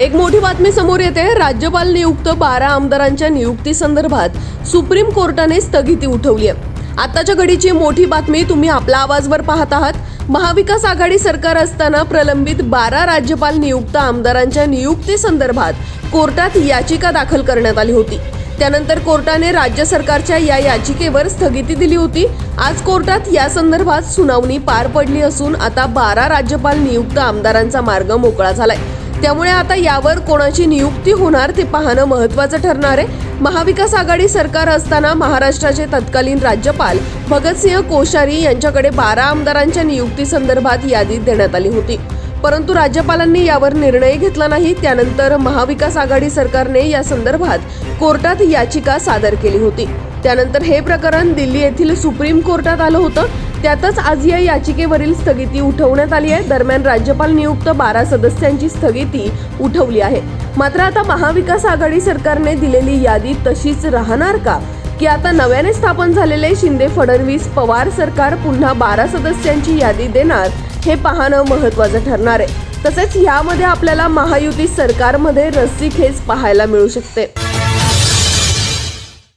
एक मोठी बातमी समोर येते. राज्यपाल नियुक्त बारा आमदारांच्या नियुक्ती संदर्भात सुप्रीम कोर्टाने स्थगिती उठवली आहे. आताच्या घडीची मोठी बातमी तुम्ही आपला आवाजवर पाहत आहात. महाविकास आघाडी सरकार असताना प्रलंबित बारा राज्यपाल नियुक्त आमदारांच्या नियुक्ती संदर्भात कोर्टात याचिका दाखल करण्यात आली होती. त्यानंतर कोर्टाने राज्य सरकारच्या या याचिकेवर स्थगिती दिली होती. आज कोर्टात या संदर्भात सुनावणी पार पडली असून आता बारा राज्यपाल नियुक्त आमदारांचा मार्ग मोकळा झालाय. त्यामुळे आता यावर कोणाची नियुक्ती होणार ते पाहणं महत्वाचं ठरणार आहे. महाविकास आघाडी सरकार असताना महाराष्ट्राचे तत्कालीन राज्यपाल भगतसिंह कोश्यारी यांच्याकडे बारा आमदारांच्या नियुक्ती संदर्भात यादी देण्यात आली होती. परंतु राज्यपालांनी यावर निर्णय घेतला नाही. त्यानंतर महाविकास आघाडी सरकारने या संदर्भात कोर्टात याचिका सादर केली होती. त्यानंतर हे प्रकरण दिल्ली येथील सुप्रीम कोर्टात आलं होतं. त्यातच आज या याचिकेवरील स्थगिती उठवण्यात आली आहे. दरम्यान राज्यपाल नियुक्त बारा सदस्यांची स्थगिती उठवली आहे. मात्र आता महाविकास आघाडी सरकारने दिलेली यादी तशीच राहणार का? की आता नव्याने स्थापन झालेले शिंदे फडणवीस पवार सरकार पुन्हा बारा सदस्यांची यादी देणार हे पाहणं महत्वाचं ठरणार आहे. तसेच यामध्ये आपल्याला महायुती सरकारमध्ये रस्सीखेच पाहायला मिळू शकते.